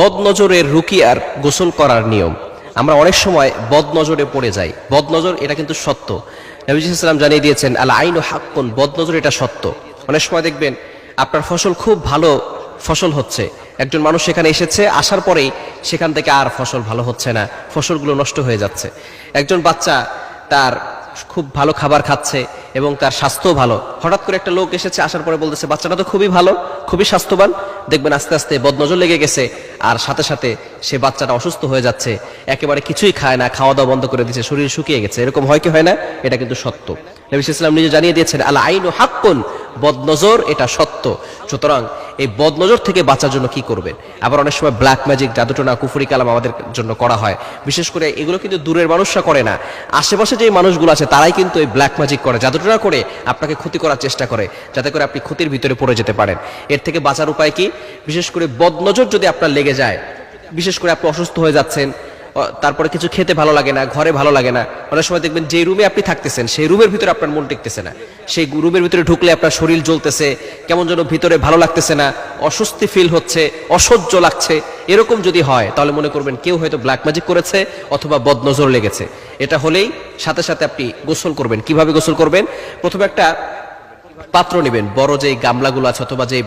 বদ নজরের রুকিয়ার গোসল করার নিয়ম। আমরা অনেক সময় বদ নজরে পড়ে যাই। বদ নজর এটা কিন্তু সত্য। নবীলাম জানিয়ে দিয়েছেন, আল আইন ও হাক্কুন বদ নজর এটা সত্য। অনেক সময় দেখবেন, আপনার ফসল খুব ভালো ফসল হচ্ছে। একজন মানুষ সেখানে এসেছে, আসার পরেই সেখান থেকে আর ফসল ভালো হচ্ছে না, ফসলগুলো নষ্ট হয়ে যাচ্ছে। একজন বাচ্চা তার খুব ভালো খাবার খাচ্ছে এবং তার স্বাস্থ্য ভালো। হঠাৎ করে একটা লোক এসেছে, আসার পরে বলতেছে, বাচ্চাটা তো খুবই ভালো, খুবই স্বাস্থ্যবান। দেখবেন আস্তে আস্তে বদনজর লেগে গেছে, আর সাথে সাথে সে বাচ্চাটা অসুস্থ হয়ে যাচ্ছে। একেবারে কিছুই খায় না খাওয়া দাওয়া বন্ধ করে দিচ্ছে শরীর শুকিয়ে গেছে। এরকম হয় কি হয় না? এটা কিন্তু সত্য। নবী ইসলাম নিজে জানিয়ে দিয়েছেন আল্লাহ আইন ও হাক্কুন বদনজর এটা সত্য। সুতরাং এই বদনজর থেকে বাঁচার জন্য কি করবেন আবার অনেক সময় ব্ল্যাক ম্যাজিক জাদুটনা, কুফুরি কালাম আমাদের জন্য করা হয়। বিশেষ করে এগুলো কিন্তু দূরের মানুষরা করে না। আশেপাশে যে মানুষগুলো আছে, তারাই কিন্তু এই ব্ল্যাক ম্যাজিক করে। জাদুটনা করে আপনাকে ক্ষতি করার চেষ্টা করে, যাতে করে আপনি ক্ষতির ভিতরে পড়ে যেতে পারেন। এর থেকে বাঁচার উপায় কি? বিশেষ করে বদনজর যদি আপনার লেগে যায়, বিশেষ করে আপনি অসুস্থ হয়ে যাচ্ছেন তারপরে কিছু খেতে ভালো লাগে না, ঘরে ভালো লাগে না। অনেক সময় দেখবেন যে রুমে আপনি থাকতেছেন, সেই রুমের ভিতরে আপনার মন টিকতেছে না। সেই রুমের ভিতরে ঢুকলে আপনার শরীর জ্বলতেছে, কেমন যেন ভিতরে ভালো লাগতেছে না, অস্বস্তি ফিল হচ্ছে, অসহ্য লাগছে। এরকম যদি হয়, তাহলে মনে করবেন কেউ হয়তো ব্ল্যাক ম্যাজিক করেছে অথবা বদনজর লেগেছে। এটা হলেই সাথে সাথে আপনি গোসল করবেন। কীভাবে গোসল করবেন? প্রথমে একটা পাত্র নেবেন। বড় যে গামলাগুলো আছে অথবা যে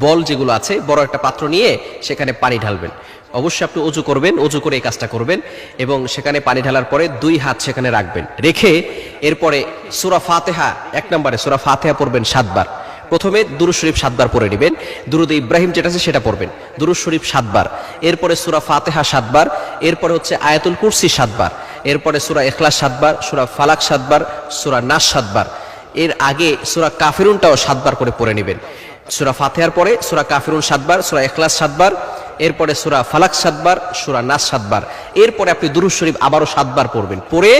বল যেগুলো আছে, বড় একটা পাত্র নিয়ে সেখানে পানি ঢালবেন। অবশ্যই আপনি উজু করবেন উজু করে এই কাজটা করবেন এবং সেখানে পানি ঢালার পরে দুই হাত সেখানে রাখবেন। রেখে এরপরে সুরা ফাতেহা, এক নম্বরে সুরা ফাতেহা পড়বেন সাতবার। প্রথমে দুরুদ শরীফ সাতবার পড়ে নেবেন। দুরুদ ইব্রাহিম যেটা আছে সেটা পড়বেন। দুরুদ শরীফ সাতবার। এরপরে সুরা ফাতেহা সাতবার। এরপরে হচ্ছে আয়াতুল কুরসি সাতবার। এরপরে সুরা এখলাস সাতবার, সুরা ফালাক সাতবার, সুরা নাস সাতবার। এর আগে সুরা কাফিরুনটাও সাতবার করে পড়ে নেবেন। সুরা ফাতেহার পরে, সুরা কাফিরুন সাতবার, সুরা এখলাস সাতবার, এরপরে সুরা ফালাক সাতবার, সুরা নাস সাতবার। এরপরে আপনি দুরুদ শরীফ আবারও সাতবার পড়বেন। পরে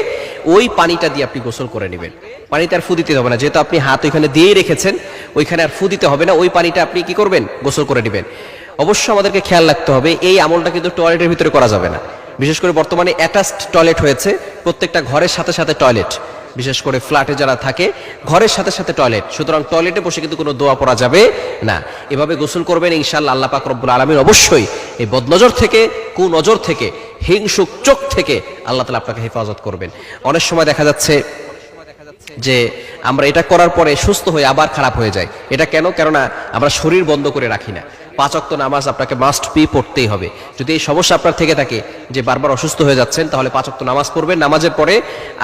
ওই পানিটা দিয়ে আপনি গোসল করে নেবেন। পানিতে আর ফু দিতে হবে না, যেহেতু আপনি হাত ওইখানে দিয়েই রেখেছেন, ওইখানে আর ফু দিতে হবে না, ওই পানিটা আপনি কি করবেন? গোসল করে নেবেন। অবশ্য আমাদেরকে খেয়াল রাখতে হবে, এই আমলটা কিন্তু টয়লেটের ভিতরে করা যাবে না। বিশেষ করে বর্তমানে অ্যাটাচড টয়লেট হয়েছে, প্রত্যেকটা ঘরের সাথে সাথে টয়লেট। বিশেষ করে ফ্ল্যাটে যারা থাকে, ঘরের সাথে সাথে টয়লেট। সুতরাং টয়লেটে বসে কিন্তু কোনো দোয়া পড়া যাবে না। এভাবে গোসল করবেন ইনশাল্লাহ আল্লাহ পাক রব্বুল আলমীর অবশ্যই। এই বদনজর থেকে, কুনজর থেকে, হিংসুক চোখ থেকে আল্লাহ তালা আপনাকে হেফাজত করবেন। অনেক সময় দেখা যাচ্ছে যে আমরা এটা করার পরে সুস্থ হয়ে আবার খারাপ হয়ে যায় এটা কেন? কেননা আমরা শরীর বন্ধ করে রাখি না। পাঁচ অক্ত নামাজ আপনাকে মাস্ট বি পড়তেই হবে। যদি এই সমস্যা আপনার থেকে থাকে যে বারবার অসুস্থ হয়ে যাচ্ছেন, তাহলে পাঁচ অক্ত নামাজ পড়বেন। নামাজের পরে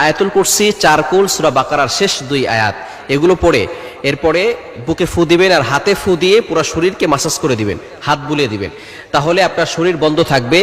আয়াতুল কুরসি, চারকুল, সুরা বাকারার শেষ দুই আয়াত, এগুলো পড়ে। এরপরে বুকে ফু দিবেন আর হাতে ফু দিয়ে পুরো শরীরকে মাসাজ করে দিবেন, হাত বুলিয়ে দিবেন। তাহলে আপনার শরীর বন্ধ থাকবে।